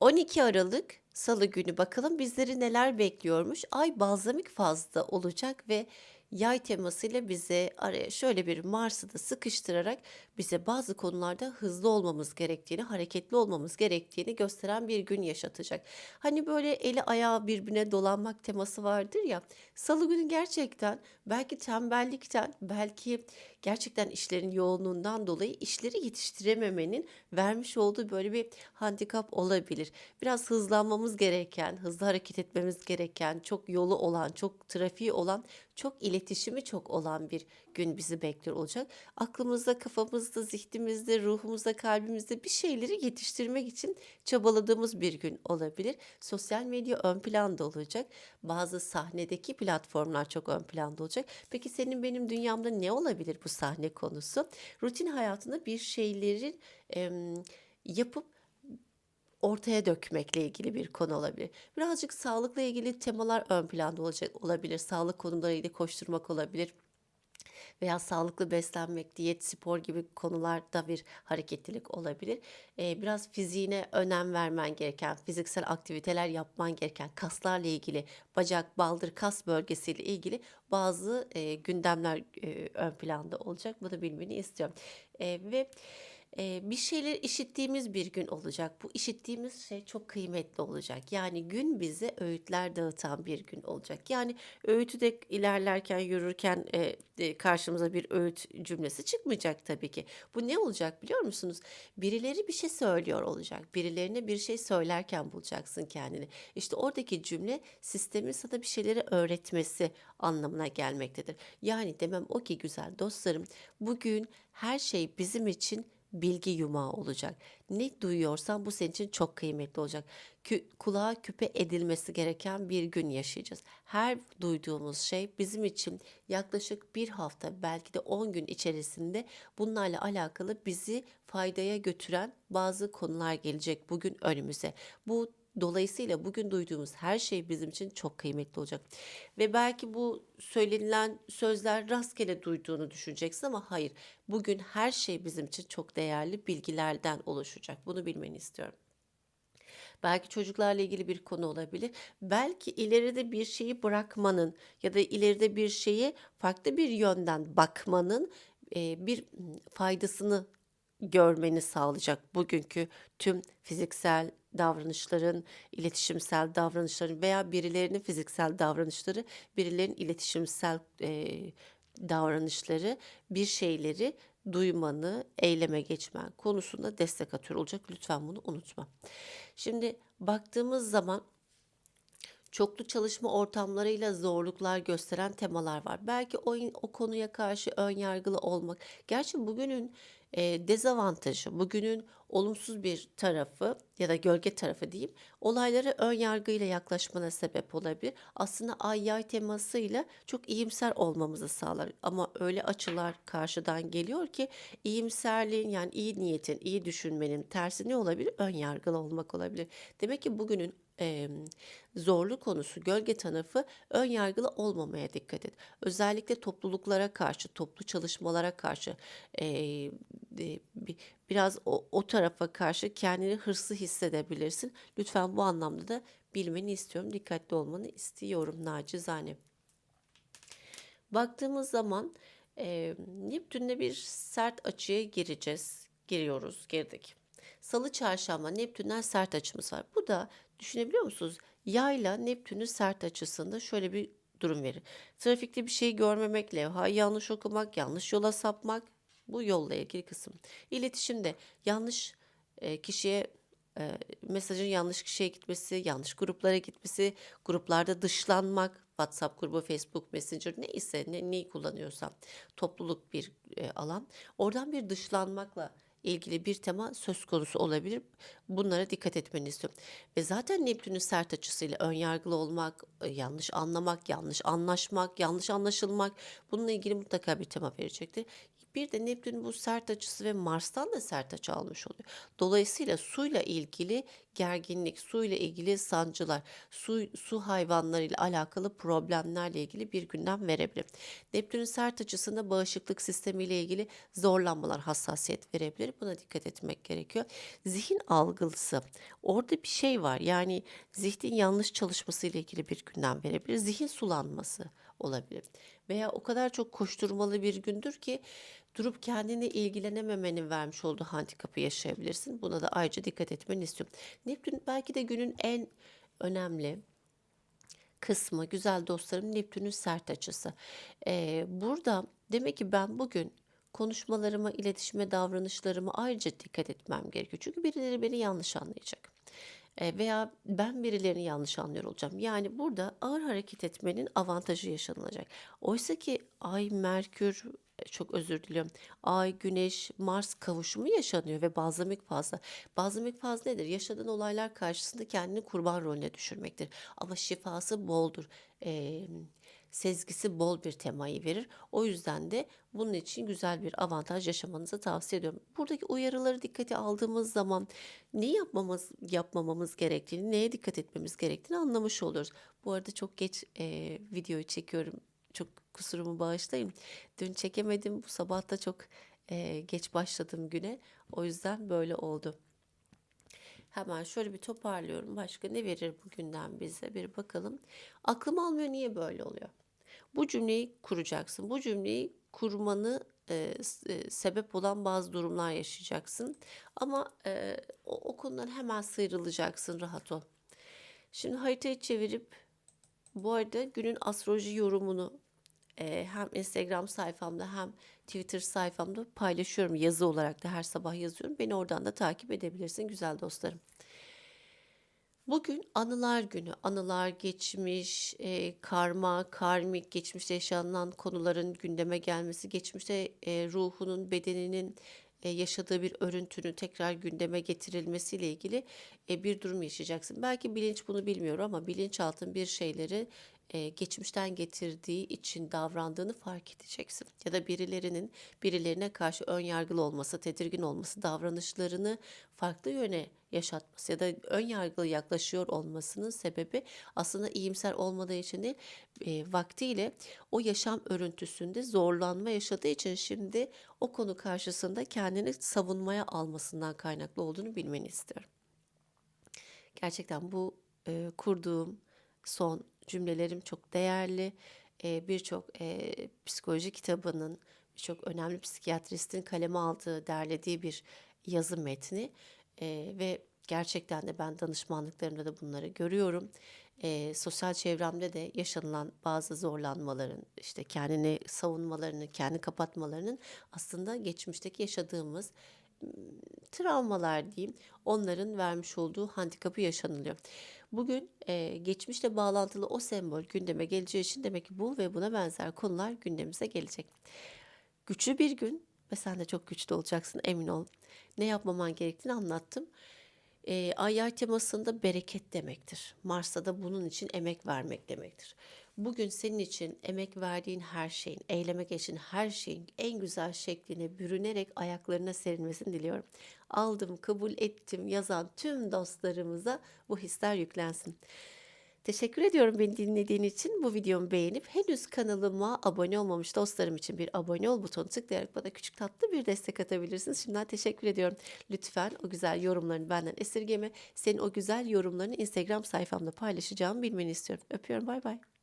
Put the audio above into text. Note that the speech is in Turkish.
12 Aralık Salı günü bakalım bizleri neler bekliyormuş. Ay balzamik fazla olacak ve yay temasıyla bize araya şöyle bir Mars'ı da sıkıştırarak bize bazı konularda hızlı olmamız gerektiğini, hareketli olmamız gerektiğini gösteren bir gün yaşatacak. Hani böyle eli ayağı birbirine dolanmak teması vardır ya. Salı günü gerçekten belki tembellikten, belki gerçekten işlerin yoğunluğundan dolayı işleri yetiştirememenin vermiş olduğu böyle bir handikap olabilir. Biraz hızlanmamız gereken, hızlı hareket etmemiz gereken, çok yolu olan, çok trafiği olan, çok iletişimi çok olan bir gün bizi bekliyor olacak. Aklımızda, kafamızda, zihnimizde, ruhumuzda, kalbimizde bir şeyleri yetiştirmek için çabaladığımız bir gün olabilir. Sosyal medya ön planda olacak. Bazı sahnedeki platformlar çok ön planda olacak. Peki senin benim dünyamda ne olabilir bu sahne konusu? Rutin hayatında bir şeylerin em, yapıp ortaya dökmekle ilgili bir konu olabilir. Birazcık sağlıkla ilgili temalar ön planda olacak olabilir. Sağlık konularıyla koşturmak olabilir veya sağlıklı beslenmek, diyet, spor gibi konularda bir hareketlilik olabilir. Eee, biraz fiziğine önem vermen gereken, fiziksel aktiviteler yapman gereken, kaslarla ilgili, bacak, baldır, kas bölgesiyle ilgili bazı eee, gündemler eee, ön planda olacak. Bunu bilmeni istiyorum. Eee, ve eee, bir şeyler işittiğimiz bir gün olacak. Bu işittiğimiz şey çok kıymetli olacak. Yani gün bize öğütler dağıtan bir gün olacak. Yani öğütü de ilerlerken, yürürken eee, e, karşımıza bir öğüt cümlesi çıkmayacak tabii ki. Bu ne olacak biliyor musunuz? Birileri bir şey söylüyor olacak. Birilerine bir şey söylerken bulacaksın kendini. İşte oradaki cümle sistemin sana bir şeyleri öğretmesi anlamına gelmektedir. Yani demem o ki güzel dostlarım, bugün her şey bizim için bilgi yumağı olacak. Ne duyuyorsan bu senin için çok kıymetli olacak. Kü- kulağa küpe edilmesi gereken bir gün yaşayacağız. Her duyduğumuz şey bizim için yaklaşık bir hafta belki de 10 gün içerisinde bunlarla alakalı bizi faydaya götüren bazı konular gelecek bugün önümüze. Bu Dolayısıyla bugün duyduğumuz her şey bizim için çok kıymetli olacak. Ve belki bu söylenilen sözler rastgele duyduğunu düşüneceksin ama hayır. Bugün her şey bizim için çok değerli bilgilerden oluşacak. Bunu bilmeni istiyorum. Belki çocuklarla ilgili bir konu olabilir. Belki ileride bir şeyi bırakmanın ya da ileride bir şeyi farklı bir yönden bakmanın e, bir faydasını görmeni sağlayacak bugünkü tüm fiziksel davranışların, iletişimsel davranışların veya birilerinin fiziksel davranışları, birilerinin iletişimsel eee, davranışları bir şeyleri duymanı, eyleme geçmen konusunda destek atıyor olacak. Lütfen bunu unutma. Şimdi baktığımız zaman çoklu çalışma ortamlarıyla zorluklar gösteren temalar var. Belki o, o konuya karşı ön yargılı olmak. Gerçi bugünün e, dezavantajı, bugünün olumsuz bir tarafı ya da gölge tarafı diyeyim, olaylara ön yargıyla yaklaşmana sebep olabilir. Aslında ay yay temasıyla çok iyimser olmamızı sağlar. Ama öyle açılar karşıdan geliyor ki iyimserliğin yani iyi niyetin, iyi düşünmenin tersi ne olabilir? Ön yargılı olmak olabilir. Demek ki bugünün e, zorlu konusu gölge tarafı ön yargılı olmamaya dikkat et. Özellikle topluluklara karşı, toplu çalışmalara karşı e, e, bi- biraz o, o tarafa karşı kendini hırslı hissedebilirsin. Lütfen bu anlamda da bilmeni istiyorum. Dikkatli olmanı istiyorum nacizane. Baktığımız zaman e, Neptün'le bir sert açıya gireceğiz. Giriyoruz, girdik. Salı, çarşamba Neptün'den sert açımız var. Bu da düşünebiliyor musunuz? Yayla Neptün'ün sert açısında şöyle bir durum verir. Trafikte bir şey görmemek, levhayı yanlış okumak, yanlış yola sapmak bu yolla ilgili kısım. İletişimde yanlış e, kişiye e, mesajın yanlış kişiye gitmesi, yanlış gruplara gitmesi, gruplarda dışlanmak, WhatsApp grubu, Facebook Messenger neyse ne, neyi kullanıyorsam topluluk bir e, alan. Oradan bir dışlanmakla ilgili bir tema söz konusu olabilir. Bunlara dikkat etmeni istiyorum. Ve zaten Neptün'ün sert açısıyla ön yargılı olmak, e, yanlış anlamak, yanlış anlaşmak, yanlış anlaşılmak bununla ilgili mutlaka bir tema verecektir. Bir de Neptün bu sert açısı ve Mars'tan da sert açı almış oluyor. Dolayısıyla suyla ilgili gerginlik, suyla ilgili sancılar, su, su hayvanlarıyla alakalı problemlerle ilgili bir gündem verebilir. Neptün'ün sert açısında bağışıklık sistemiyle ilgili zorlanmalar, hassasiyet verebilir. Buna dikkat etmek gerekiyor. Zihin algısı. Orada bir şey var. Yani zihnin yanlış çalışması ile ilgili bir gündem verebilir. Zihin sulanması olabilir. Veya o kadar çok koşturmalı bir gündür ki durup kendine ilgilenememenin vermiş olduğu handikapı yaşayabilirsin. Buna da ayrıca dikkat etmeni istiyorum. Neptün belki de günün en önemli kısmı güzel dostlarım Neptün'ün sert açısı. Ee, burada demek ki ben bugün konuşmalarıma, iletişime, davranışlarıma ayrıca dikkat etmem gerekiyor. Çünkü birileri beni yanlış anlayacak. Ee, veya ben birilerini yanlış anlıyor olacağım. Yani burada ağır hareket etmenin avantajı yaşanılacak. Oysa ki Ay, Merkür, e, çok özür diliyorum. Ay, Güneş, Mars kavuşumu yaşanıyor ve bazlamik fazla. Bazlamik fazla nedir? Yaşadığın olaylar karşısında kendini kurban rolüne düşürmektir. Ama şifası boldur. Ee, sezgisi bol bir temayı verir. O yüzden de bunun için güzel bir avantaj yaşamanızı tavsiye ediyorum. Buradaki uyarıları dikkate aldığımız zaman ne yapmamız yapmamamız gerektiğini, neye dikkat etmemiz gerektiğini anlamış oluyoruz. Bu arada çok geç e, videoyu çekiyorum. Çok kusurumu bağışlayın. Dün çekemedim. Bu sabah da çok e, geç başladım güne. O yüzden böyle oldu. Hemen şöyle bir toparlıyorum. Başka ne verir bugünden bize bir bakalım. Aklım almıyor niye böyle oluyor? Bu cümleyi kuracaksın. Bu cümleyi kurmanı e, e, sebep olan bazı durumlar yaşayacaksın. Ama e, o, o hemen sıyrılacaksın rahat ol. Şimdi haritayı çevirip bu arada günün astroloji yorumunu e, hem Instagram sayfamda hem Twitter sayfamda paylaşıyorum. Yazı olarak da her sabah yazıyorum. Beni oradan da takip edebilirsin güzel dostlarım. Bugün anılar günü. Anılar, geçmiş, e, karma, karmik, geçmişte yaşanan konuların gündeme gelmesi, geçmişte e, ruhunun, bedeninin e, yaşadığı bir örüntünün tekrar gündeme getirilmesiyle ilgili e, bir durum yaşayacaksın. Belki bilinç bunu bilmiyor ama bilinçaltın bir şeyleri e, geçmişten getirdiği için davrandığını fark edeceksin. Ya da birilerinin birilerine karşı ön yargılı olması, tedirgin olması, davranışlarını farklı yöne yaşatması ya da ön yargılı yaklaşıyor olmasının sebebi aslında iyimser olmadığı için değil, e, vaktiyle o yaşam örüntüsünde zorlanma yaşadığı için şimdi o konu karşısında kendini savunmaya almasından kaynaklı olduğunu bilmeni istiyorum. Gerçekten bu e, kurduğum son cümlelerim çok değerli. E, Birçok e, psikoloji kitabının, birçok önemli psikiyatristin kaleme aldığı, derlediği bir yazı metni. E, ve gerçekten de ben danışmanlıklarımda da bunları görüyorum. E, sosyal çevremde de yaşanılan bazı zorlanmaların, işte kendini savunmalarını, kendi kapatmalarının aslında geçmişteki yaşadığımız travmalar diyeyim onların vermiş olduğu handikapı yaşanılıyor. Bugün e, geçmişle bağlantılı o sembol gündeme geleceği için demek ki bu ve buna benzer konular gündemimize gelecek. Güçlü bir gün ve sen de çok güçlü olacaksın emin ol. Ne yapmaman gerektiğini anlattım. E, ay yay temasında bereket demektir. Mars'ta da bunun için emek vermek demektir. Bugün senin için emek verdiğin her şeyin, eyleme geçin her şeyin en güzel şekline bürünerek ayaklarına serilmesini diliyorum. Aldım, kabul ettim yazan tüm dostlarımıza bu hisler yüklensin. Teşekkür ediyorum beni dinlediğin için. Bu videomu beğenip henüz kanalıma abone olmamış dostlarım için bir abone ol butonu tıklayarak bana küçük tatlı bir destek atabilirsiniz. Şimdiden teşekkür ediyorum. Lütfen o güzel yorumlarını benden esirgeme. Senin o güzel yorumlarını Instagram sayfamda paylaşacağımı bilmeni istiyorum. Öpüyorum bay bay.